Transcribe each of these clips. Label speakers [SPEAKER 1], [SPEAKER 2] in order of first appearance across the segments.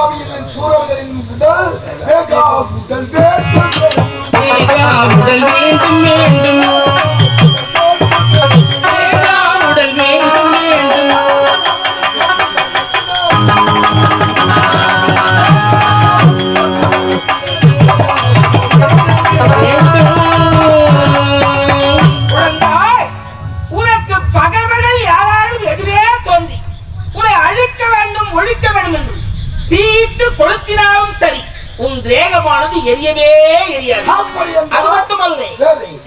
[SPEAKER 1] சூறாவியில் சூரர்களின் உடல் வேகா
[SPEAKER 2] தேகமானது எரியவே எரியாது. அது மட்டுமல்ல.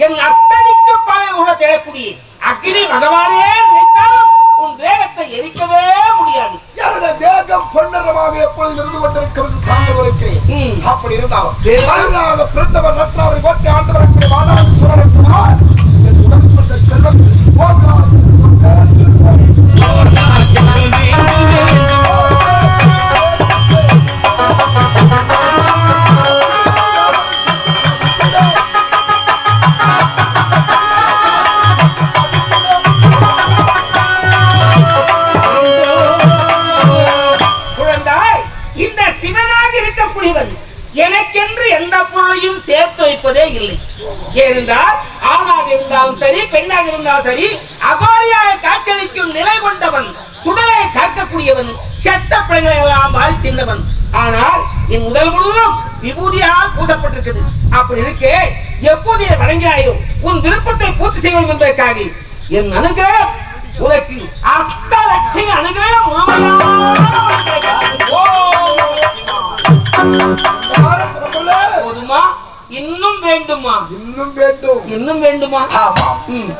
[SPEAKER 2] என் அத்தனைக்கு பகை உள்ள தேடக்கூடிய அக்னி பகவானே நினைத்தாலும் உன் தேகத்தை எரிக்கவே முடியாது.
[SPEAKER 1] என்னுடைய தேகம் பொன்னரமாக எப்பொழுதும் இருந்து கொண்டிருக்கும் என்று தாங்கள் இருக்கிறேன். அப்படி இருந்தாலும் பிறந்தவர் ரத்னாவை கோட்டை ஆண்டவரக்கூடிய மாதவன் சூரன்
[SPEAKER 2] சரி பெண்ணாக இருந்தாலும் சரி அகோரியாக காட்சியளிக்கும் நிலை கொண்டவன் சுடலை காக்கக்கூடியவன் செத்த பிள்ளைகளை எல்லாம் வாரி தின்னவன். ஆனால் என் உடல் முழுவதும் விபூதியால் பூசப்பட்டிருக்குது. அப்படி இருக்கே எப்போது இதை வணங்கினாயோ உன் விருப்பத்தை பூர்த்தி செய்ய வேண்டும் என்பதற்காக. என் அனுகிரகம் உனக்கு அஷ்ட லட்சம் அனுகிரகம் போதுமா? இன்னும் வேண்டுமா?
[SPEAKER 1] இன்னும் வேண்டும்.
[SPEAKER 2] இன்னும் வேண்டுமா?
[SPEAKER 1] ஆமாம்.
[SPEAKER 2] ம்.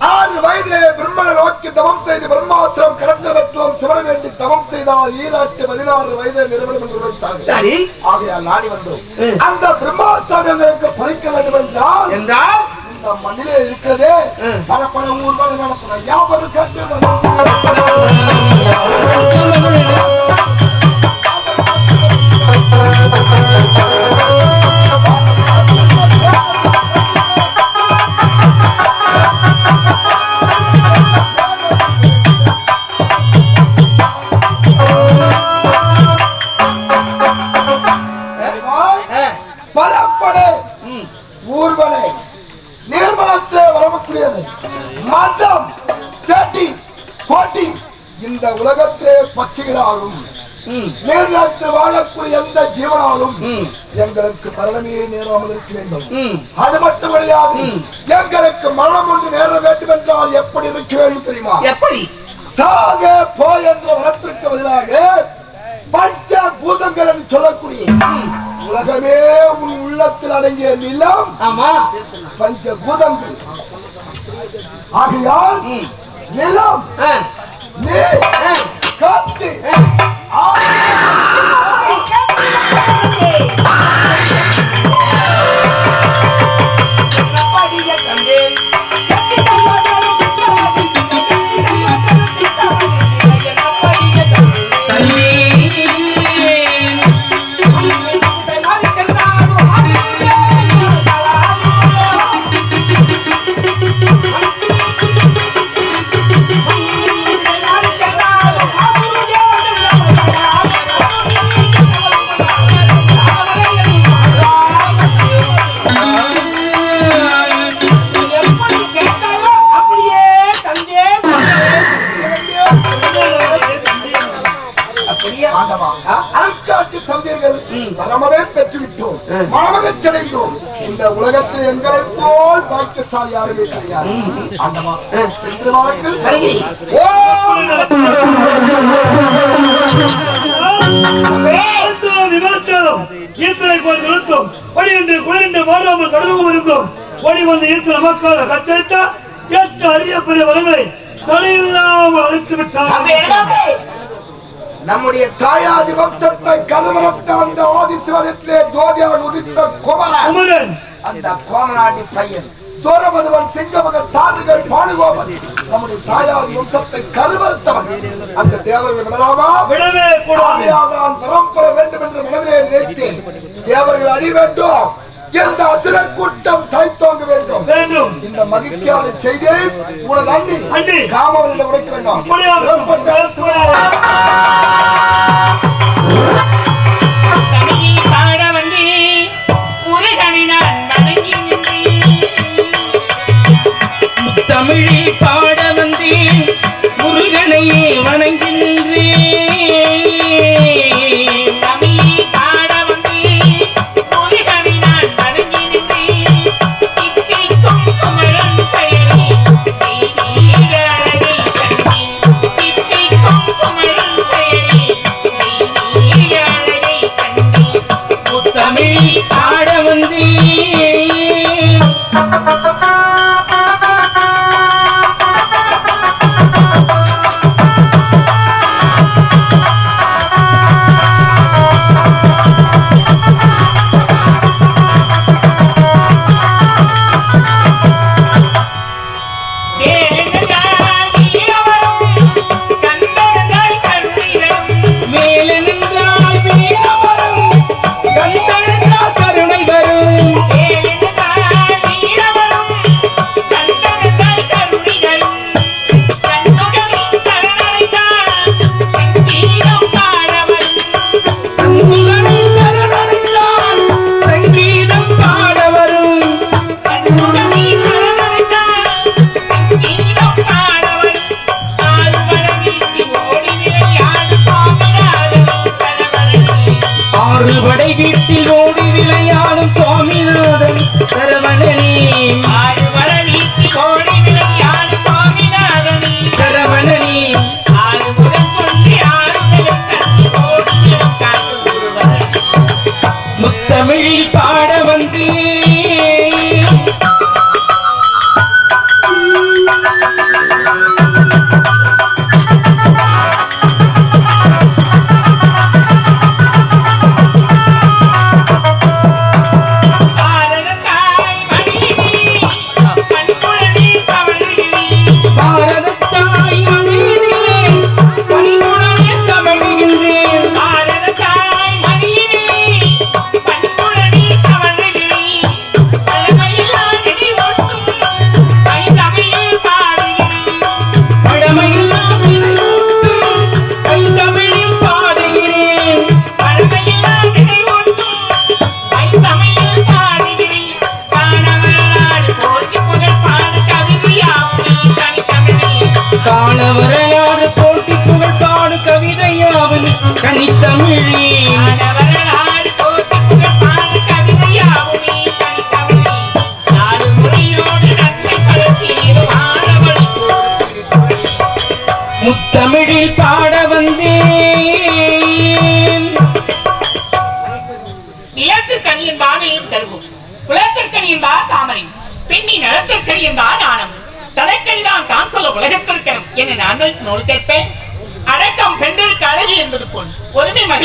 [SPEAKER 1] ஆறு வயதிலே பிரம்மனை நோக்கி தவம் செய்து பிரம்மாஸ்திரம் கரத்தில் பெற்றோம் சிவனை வேண்டி தவம் செய்தால் ஈராட்டு பதினாறு வயதில் நிறுவனம் என்று உரைத்தார்கள்.
[SPEAKER 2] சரி.
[SPEAKER 1] ஆகையால் நாடி வந்தோம். அந்த பிரம்மாஸ்திரம் எங்களுக்கு பலிக்க வேண்டும் என்றால்
[SPEAKER 2] என்றால்?
[SPEAKER 1] இந்த மண்ணிலே இருக்கிறதே. பரப்பன ஊர்வலம் நடப்பன யாவரும் கண்டு போ என்ற வரத்திற்கு பதிலாக பஞ்ச பூதங்கள் என்று சொல்லக்கூடிய உலகமே உன் உள்ளத்தில் அடங்கிய நிலம்.
[SPEAKER 2] ஆமா.
[SPEAKER 1] பஞ்ச பூதங்கள் ஆகையால். நிலம் நீர் காத்து
[SPEAKER 2] ஆ.
[SPEAKER 1] யாருமே கிடையாது ஆண்டவா சென்று வாருங்கள்.
[SPEAKER 3] குளிர்ந்து மாறாமல் கடலும் இருக்கும். ஓடி வந்து கச்சரித்தா வரங்களை தலையில்லாமல் அழித்து விட்டார்
[SPEAKER 1] நம்முடைய தாயாதி வம்சத்தை கருவரத்த அந்த ஆதிசிவனத்திலே ஜோதியாக உதித்த குமரன். அந்த கோமநாட்டி பையன். சோரமதுவன் சிங்கமகன் தாருகள் பானுகோபன் நம்முடைய தாயாதி வம்சத்தை கருவறுத்தவன். அந்த தேவர்களை விடலாமா?
[SPEAKER 3] விடவே கூடாது.
[SPEAKER 1] வரம் பெற வேண்டும் என்று மனதிலே நினைத்தேன். தேவர்கள் அழி வேண்டும். எந்த அசுர கூட்டம் தைத்தோங்க வேண்டும்.
[SPEAKER 3] வேண்டும்.
[SPEAKER 1] இந்த மகிழ்ச்சியான செய்தியை உனது அண்ணி. காமவனிடம் உரைக்க வேண்டும்.
[SPEAKER 4] தமிழில் பாட வந்தேன்.
[SPEAKER 5] முருகனையே வணங்கின்றேன்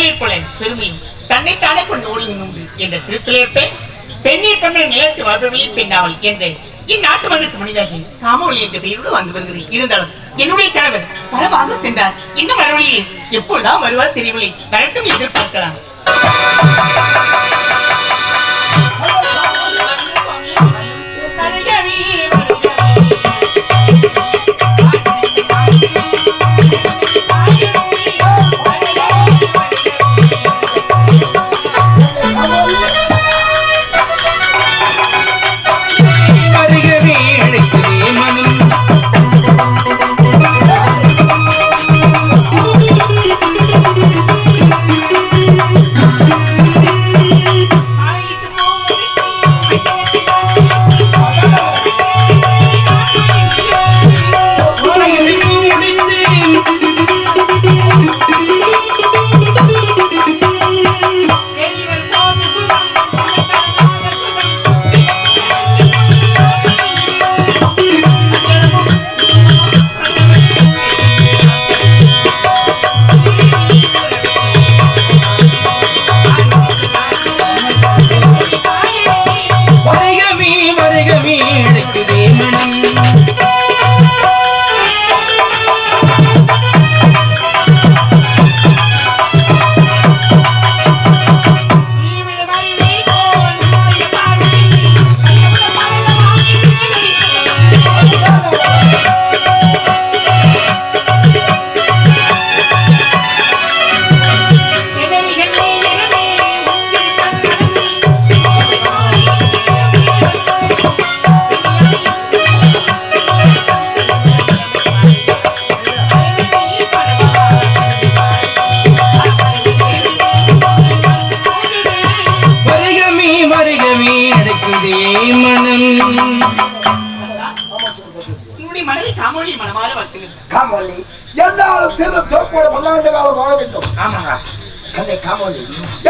[SPEAKER 5] மகளிர் போல பெருமையும் தன்னைத்தானே கொண்டு ஓடி உண்டு என்ற திருப்பிலேற்பேன் பெண்ணீர் தமிழ் நிலத்து வாழ்பவளே பெண்ணாவல் என்ற இந்நாட்டு மண்ணுக்கு மனிதாகி காமொழி என்ற பெயரோடு வந்து வந்தது இருந்தாலும் என்னுடைய கணவர் பலமாக சென்றார். இன்னும் வரவில்லையே. எப்பொழுதான் வருவார் தெரியவில்லை. வரட்டும் எதிர்பார்க்கலாம்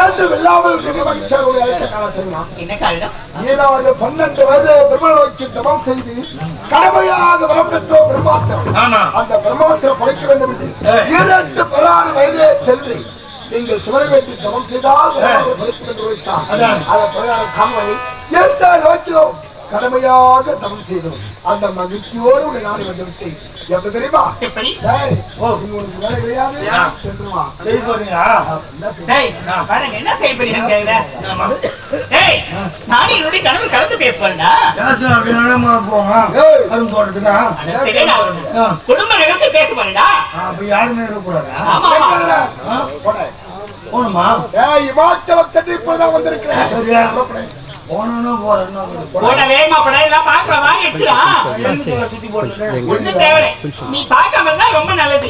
[SPEAKER 1] வெல்லாமல் மிக மகிழ்ச்சியாக அழைத்த பன்னெண்டு வயது பெருமாள் நோக்கி தவம் செய்து கடமையாக வரம் பெற்றோம் பிரம்மாஸ்திரம். அந்த பிரம்மாஸ்திரம் படைக்க வேண்டும் என்று இரண்டு பதினாறு வயதே சென்று நீங்கள் சிவனை வேண்டி தவம் செய்தால்.
[SPEAKER 3] அதன்.
[SPEAKER 1] பிரகாரம் காமொழி எந்த நோக்கிலும் கடமையாக தவம் செய்தோம். அந்த மகிழ்ச்சியோடு உன்னை நாடி வந்து விட்டேன். எப்ப தெரியுமா? டேய், நீ உனக்கு வேலை கிடையாது? சென்று வா.
[SPEAKER 3] செய்ய போறீங்களா
[SPEAKER 1] என்ன செய்ய?
[SPEAKER 5] டேய், நானும் என்னுடைய கணவர் கலந்து பேச போறேன்டா.
[SPEAKER 3] பேசலாம் அப்படின்னா
[SPEAKER 5] அட, சரிடா.
[SPEAKER 3] ஆ.
[SPEAKER 5] குடும்ப ரகசியம் பேச போறேன்டா.
[SPEAKER 3] அப்ப யாருமே இருக்கக்கூடாதா. போகணுமா?
[SPEAKER 1] ஏய், இமாச்சலம் சென்று இப்பொழுதுதான் வந்திருக்கிறேன்.
[SPEAKER 3] சரியா போனோம்னா போறேன்
[SPEAKER 5] போட. வேகமா போடா, எல்லாம் பார்க்கலாம், வாங்கி எடுத்துடா.
[SPEAKER 3] சுத்தி
[SPEAKER 5] ஒண்ணும் தேவையில்லை. நீ பார்க்காம இருந்தா ரொம்ப நல்லது.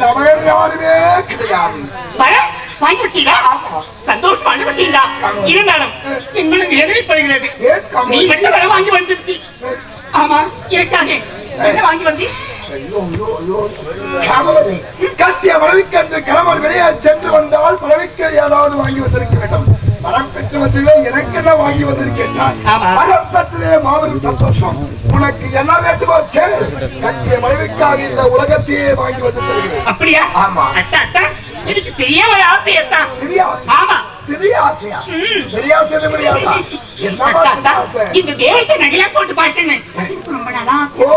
[SPEAKER 1] எனக்கு நபகர் யாருமே கிடையாது.
[SPEAKER 5] வர வாங்கி விட்டீங்களா சந்தோஷம் அனுபவிச்சீங்களா இருந்தாலும் என் மனம் எதிரிப்படுகிறது? நீ வெள்ள வர வாங்கி வந்திருக்கீ. ஆமா எனக்காக என்ன வாங்கி வந்தி.
[SPEAKER 1] கட்டிய மனைவிக்கு என்று கணவன் வெளியே சென்று வந்தால் மனைவிக்கு ஏதாவது வாங்கி வந்திருக்க வேண்டும். மரம் பெற்று வந்ததே எனக்கு என்ன வாங்கி பெற்றதே மாபெரும் சந்தோஷம். உனக்கு என்ன வேண்டுமோ கேள். கட்டிய மனைவிக்காக இந்த உலகத்தையே வாங்கி வந்து தருகிறேன்
[SPEAKER 5] அப்படியா?
[SPEAKER 1] ஆமா.
[SPEAKER 5] எனக்கு பெரிய ஒரு ஆசையத்தான்
[SPEAKER 1] சிறிய
[SPEAKER 5] ஆமா.
[SPEAKER 1] சிறிய ஆசையா. பெரிய ஆசை சின்ன
[SPEAKER 5] அட்டா,
[SPEAKER 1] ஆசை.
[SPEAKER 5] இந்த தேவத்தை நகையா போட்டு பாட்டுன்னு. ரொம்ப
[SPEAKER 1] ஓ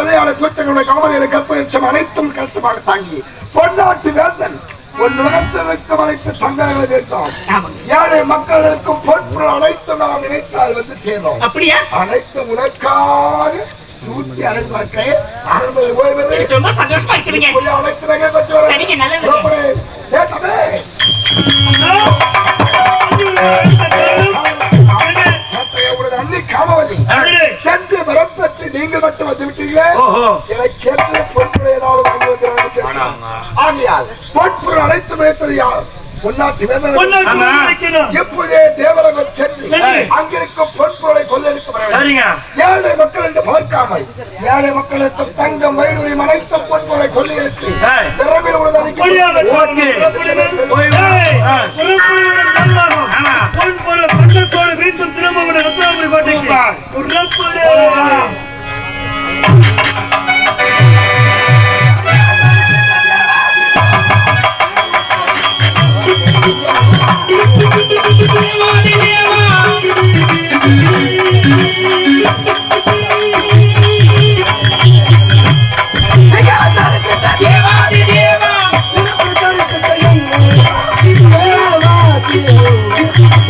[SPEAKER 1] விளையாட கூட்டங்களுடைய காவலைகளை கற்பயிற்சம் அனைத்தும் கருத்துமாக தாங்கி. பொன்னாட்டு வேந்தன். உன் இருக்கும் அனைத்து தங்கங்களை
[SPEAKER 5] ஆமாங்க.
[SPEAKER 1] ஏழை மக்களுக்கும் பொருட்கள் அனைத்தும் நாம் நினைத்தால் வந்து சேரும்.
[SPEAKER 5] அப்படியா?
[SPEAKER 1] அனைத்து உனக்காக சூட்டி அழைப்பாக்கே அறுபது
[SPEAKER 5] ரொம்ப சந்தோஷமா
[SPEAKER 1] இப்படி அனைத்து நகை பற்றி வர
[SPEAKER 5] சரிங்க, நல்லது.
[SPEAKER 1] காமவதி சென்று வரப்பற்று
[SPEAKER 3] நீங்கள்
[SPEAKER 1] மட்டும் வந்து சென்று ஏதாவது
[SPEAKER 3] வாங்கி
[SPEAKER 4] வந்திருக்கிறார்கள்
[SPEAKER 3] ஆகையால் பொன்புரை அழைத்து வைத்தது யார்?
[SPEAKER 1] எப்போதே தேவலகம் சென்று. அங்கிருக்கும் பொன்பொருளை கொள்ளெடுத்து ஏழை மக்கள் என்று பார்க்காமல் ஏழை மக்களுக்கு தங்கம் வைடூரி அனைத்து பொன்பொருளை கொள்ளையெடுத்து. திறமையில்
[SPEAKER 3] முடியாத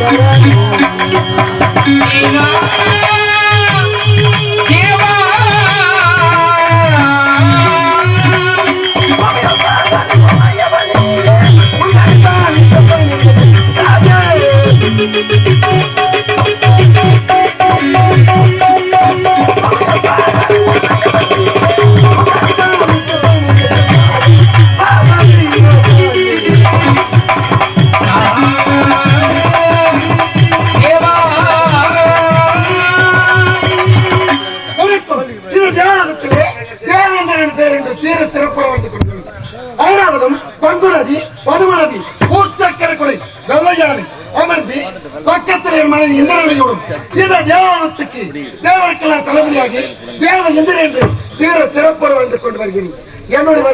[SPEAKER 4] ஓகே.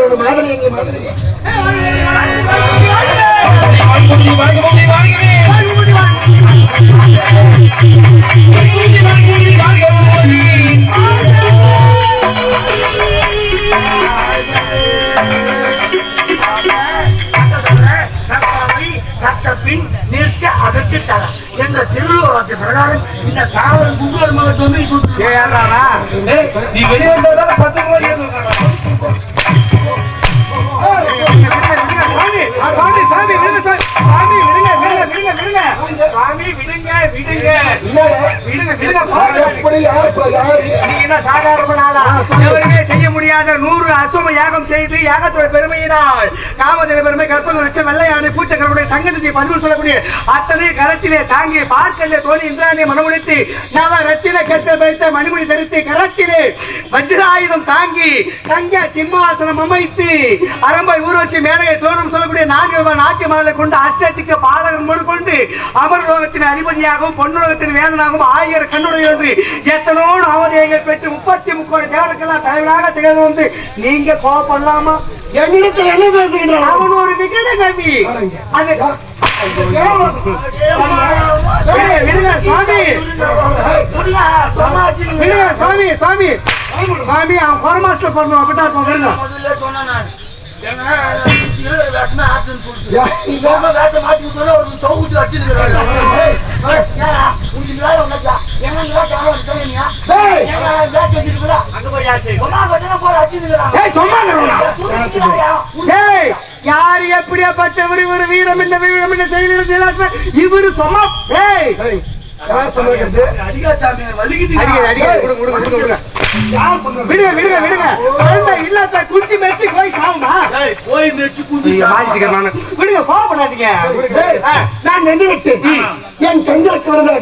[SPEAKER 1] என்னுடைய மாதிரி எங்க மாதிரி
[SPEAKER 6] பின் நிற்க அதற்கு தர என்ற பிரகாரம் இந்த காவல் கும்பல் மகத்துவமே
[SPEAKER 4] நீ வெளியே பத்து கோடி சாமி சாமி விடுங்க சாமி சாமி விடுங்க விடுங்க. எவருமே செய்ய முடியாத நூறு அசும யாகம் செய்து யாகத்தோட பெருமையினால் காமதேவ பெருமை கற்பக வெள்ளையானை பூச்சக்கரனுடைய சங்கத்தை பதிவு சொல்லக்கூடிய அத்தனை கரத்திலே தாங்கி பார்க்கல்ல தோழி இந்திராணியை மனமுடித்து நவ ரத்தின கட்ட வைத்த மணிமுடி தரித்து கரத்திலே வஜ்ராயுதம் தாங்கி தங்க சிம்மாசனம் அமைத்து அரம்பை ஊர்வசி மேடையை தோறும் சொல்லக்கூடிய நான்கு நாட்டிய மகளை கொண்டு அஷ்டத்திக்கு பாலகன் முதல் கொண்டு அமர்லோகத்தின் அதிபதியாகவும் பொன்னுலகத்தின் வேதனாகவும் ஆயிரம் கண்ணுடைய என்று எத்தனோ நாமதேயங்கள் பெற்று முப்பத்தி முக்கோடி தேவருக்கெல்லாம் தலைவராக திகழ்ந்து வந்து நீங்க கோபப்படலாமா
[SPEAKER 1] என்னிடத்தில் என்ன பேசுகின்றான்?
[SPEAKER 4] அவன் ஒரு விகட கவி அது சாமி சாமி சாமி அவன் குரமாஸ்டர் பண்ணணும் அப்படிதான்
[SPEAKER 6] வேஷமே ஆத்துன்னு சொல்லிட்டு. இவன் வேஷம் மாத்தி விட்டோன்னே ஒரு ஏடா, உனக்கு இந்த வேலை.
[SPEAKER 1] ஏய்.
[SPEAKER 4] சும்மா இருடா.
[SPEAKER 6] சுத்திக்கிறாயா?
[SPEAKER 4] ஏய் யார் எப்படியாப்பட்டவர் இவர் வீரம் என்ன வீரம் என்ன செயலாற்ற இவரு சும்மா ஏய்.
[SPEAKER 1] யார் சொன்னது
[SPEAKER 6] அடிக்காச்சாமி, வலிக்குது.
[SPEAKER 4] அடிக்க அடிக்க விடுங்க விடுங்க விடுங்க விடுங்க விடுங்க விடுங்க. குழந்தை இல்லாத குச்சி மெச்சி போய் சாவுமா?
[SPEAKER 6] போய் மெச்சு குஞ்சு.
[SPEAKER 4] மாட்டிக்கிறமான விடுங்க கோவப்படாதீங்க.
[SPEAKER 1] நான் நின்று விட்டேன் என் கண்களுக்கு வரதாக